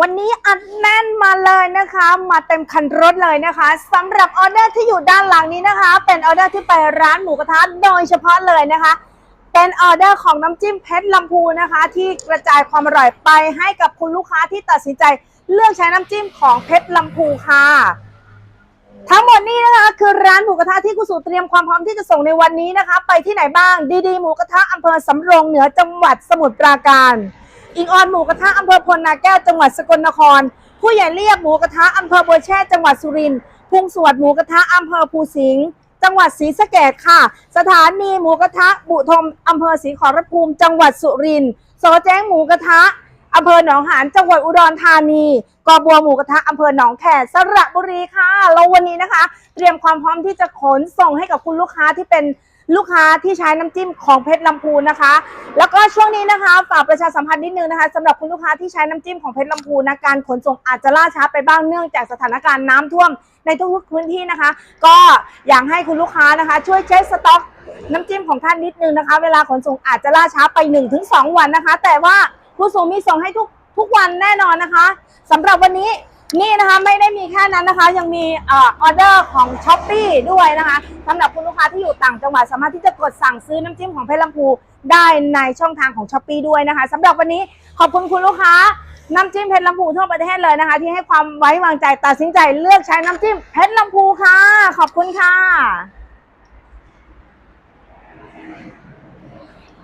วันนี้อัดแน่นมาเลยนะคะ มาเต็มคันรถเลยนะคะสำหรับออเดอร์ที่อยู่ด้านหลังนี้นะคะ เป็นออเดอร์ที่ไปร้านหมูกระทะโดยเฉพาะเลยนะคะ เป็นออเดอร์ของน้ำจิ้มเพชรลำพูนะคะ ที่กระจายความอร่อยไปให้กับคุณลูกค้าที่ตัดสินใจเลือกใช้น้ำจิ้มของเพชรลำพูค่ะ ทั้งหมดนี้นะคะคือร้านหมูกระทะที่คุณสู่เตรียมความพร้อมที่จะส่งในวันนี้นะคะ ไปที่ไหนบ้างดีดีหมูกระทะอำเภอสำโรงเหนือจังหวัดสมุทรปราการ อิงออนหมูกระทะอำเภอพลนาแก้วจังหวัดสกลนคร ผู้ใหญ่เรียบหมูกระทะอำเภอบัวแช่จังหวัดสุรินทร์พุงสวดหมูกระทะอำเภอภูสิงห์จังหวัดศรีสะเกดค่ะ สถานีหมูกระทะบุทมอำเภอศรีขอรภูมิ จังหวัดสุรินทร์โสแจ้งหมูกระทะอำเภอหนองหานจังหวัดอุดรธานีกอบัวหมูกระทะอำเภอหนองแขสระบุรีค่ะแล้ววันนี้นะคะ เตรียมความพร้อมที่จะขนส่งให้กับคุณลูกค้าที่เป็น ลูกค้าที่ใช้น้ำจิ้มของเพชรลำพูนนะคะ แล้วก็ช่วงนี้นะคะฝากประชาสัมพันธ์นิดนึงนะคะสำหรับคุณลูกค้าที่ใช้น้ำจิ้มของเพชรลำพูนนะการขนส่งอาจจะล่าช้าไปบ้างเนื่องจากสถานการณ์น้ำท่วมในทุกๆพื้นที่นะคะ ก็อยากให้คุณลูกค้านะคะ ช่วยเช็คสต็อก น้ำจิ้มของท่านนิดนึงนะคะ เวลาขนส่งอาจจะล่าช้าไป 1-2 วันนะคะ แต่ว่าผู้ส่งมีส่งให้ทุกทุกวันแน่นอนนะคะสำหรับวันนี้ นี่นะคะไม่ได้มีแค่นั้นนะคะ ยังมีออเดอร์ของช้อปปีด้วยนะคะสำหรับคุณลูกค้าที่อยู่ต่างจังหวัดสามารถที่จะกดสั่งซื้อน้ำจิ้มของเพชรลำพูได้ในช่องทางของช้อปปีด้วยนะคะสำหรับวันนี้ขอบคุณคุณลูกค้าน้ำจิ้มเพชรลำพูทั่วประเทศเลยนะคะ ที่ให้ความไว้วางใจตัดสินใจเลือกใช้น้ำจิ้มเพชรลำพูค่ะ ขอบคุณค่ะ